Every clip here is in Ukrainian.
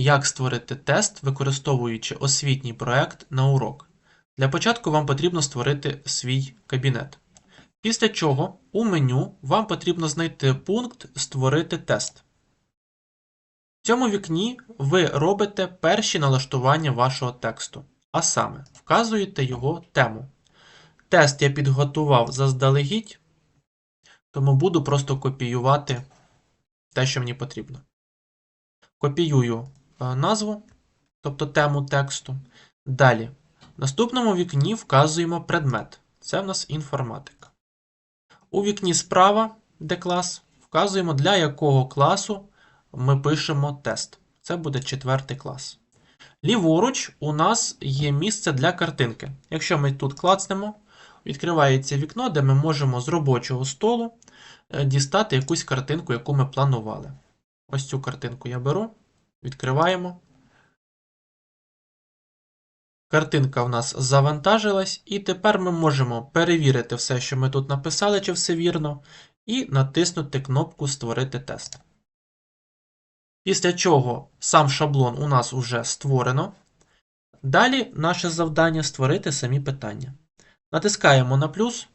Як створити тест, використовуючи освітній проект на урок? Для початку вам потрібно створити свій кабінет. Після чого у меню вам потрібно знайти пункт Створити тест. В цьому вікні ви робите перші налаштування вашого тексту, а саме вказуєте його тему. Тест я підготував заздалегідь, тому буду просто копіювати те, що мені потрібно. Копіюю назву, тобто тему тексту. Далі. В наступному вікні вказуємо предмет. Це в нас інформатика. У вікні справа, де клас, вказуємо, для якого класу ми пишемо тест. Це буде четвертий клас. Ліворуч у нас є місце для картинки. Якщо ми тут клацнемо, відкривається вікно, де ми можемо з робочого столу е, дістати якусь картинку, яку ми планували. Ось цю картинку я беру, відкриваємо. Картинка в нас завантажилась, і тепер ми можемо перевірити все, що ми тут написали, чи все вірно, і натиснути кнопку Створити тест. Після чого сам шаблон у нас вже створено. Далі наше завдання створити самі питання. Натискаємо на плюс.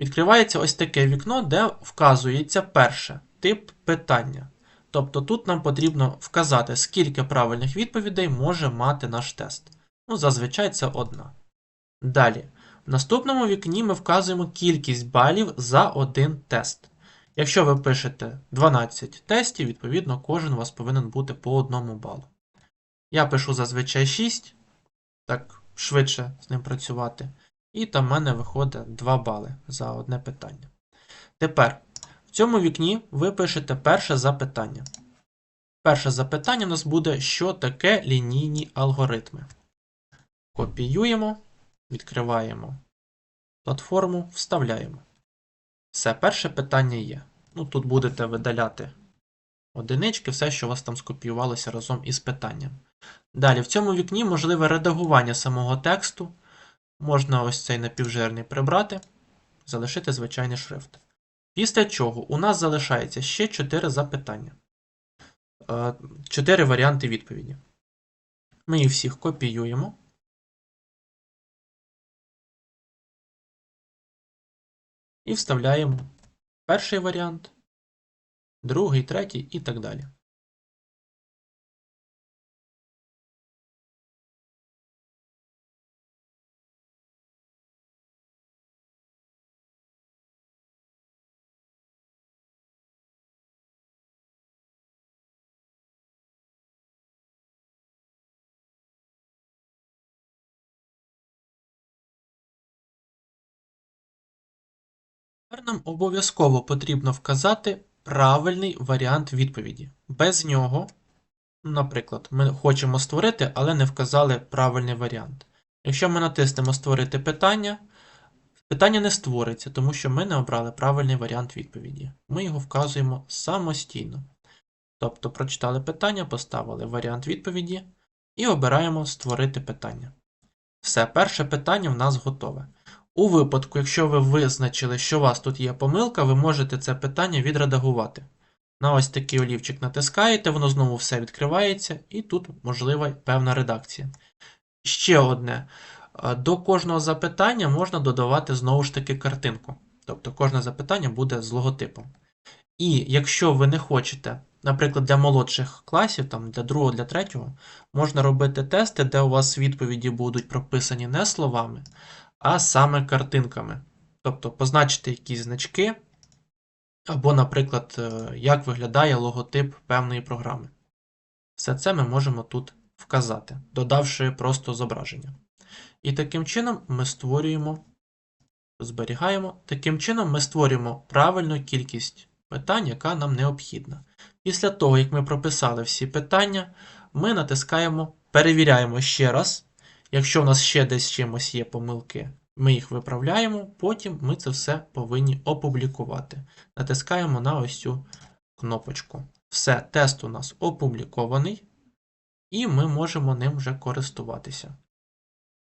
Відкривається ось таке вікно, де вказується перше тип питання. Тобто тут нам потрібно вказати, скільки правильних відповідей може мати наш тест. Ну, зазвичай це одна. Далі. В наступному вікні ми вказуємо кількість балів за один тест. Якщо ви пишете 12 тестів, відповідно, кожен у вас повинен бути по одному балу. Я пишу зазвичай 6, так швидше з ним працювати. І там в мене виходить 2 бали за одне питання. Тепер в цьому вікні ви пишете перше запитання. Перше запитання у нас буде, що таке лінійні алгоритми. Копіюємо, відкриваємо платформу, вставляємо. Все, перше питання є. Ну, Тут будете видаляти одинички, все, що у вас там скопіювалося разом із питанням. Далі, в цьому вікні можливе редагування самого тексту. Можна ось цей напівжирний прибрати, залишити звичайний шрифт. Після чого у нас залишається ще 4 запитання. 4 варіанти відповіді. Ми їх всіх копіюємо. І вставляємо перший варіант, другий, третій і так далі. Тепер нам обов'язково потрібно вказати правильний варіант відповіді. Без нього, наприклад, ми хочемо створити, але не вказали правильний варіант. Якщо ми натиснемо Створити питання, питання не створиться, тому що ми не обрали правильний варіант відповіді. Ми його вказуємо самостійно. Тобто, прочитали питання, поставили варіант відповіді і обираємо Створити питання. Все, перше питання в нас готове. У випадку, якщо ви визначили, що у вас тут є помилка, ви можете це питання відредагувати. На ось такий олівчик натискаєте, воно знову все відкривається, і тут можлива певна редакція. Ще одне. До кожного запитання можна додавати знову ж таки картинку. Тобто кожне запитання буде з логотипом. І якщо ви не хочете, наприклад, для молодших класів, там, для другого, для третього, можна робити тести, де у вас відповіді будуть прописані не словами, а саме картинками. Тобто позначити якісь значки, або, наприклад, е, як виглядає логотип певної програми. Все це ми можемо тут вказати, додавши просто зображення. І таким чином ми створюємо, зберігаємо, таким чином ми створюємо правильну кількість питань, яка нам необхідна. Після того, як ми прописали всі питання, ми натискаємо, перевіряємо ще раз. Якщо в нас ще десь чимось є помилки, ми їх виправляємо, потім ми це все повинні опублікувати. Натискаємо на ось цю кнопочку. Все, тест у нас опублікований, і ми можемо ним вже користуватися.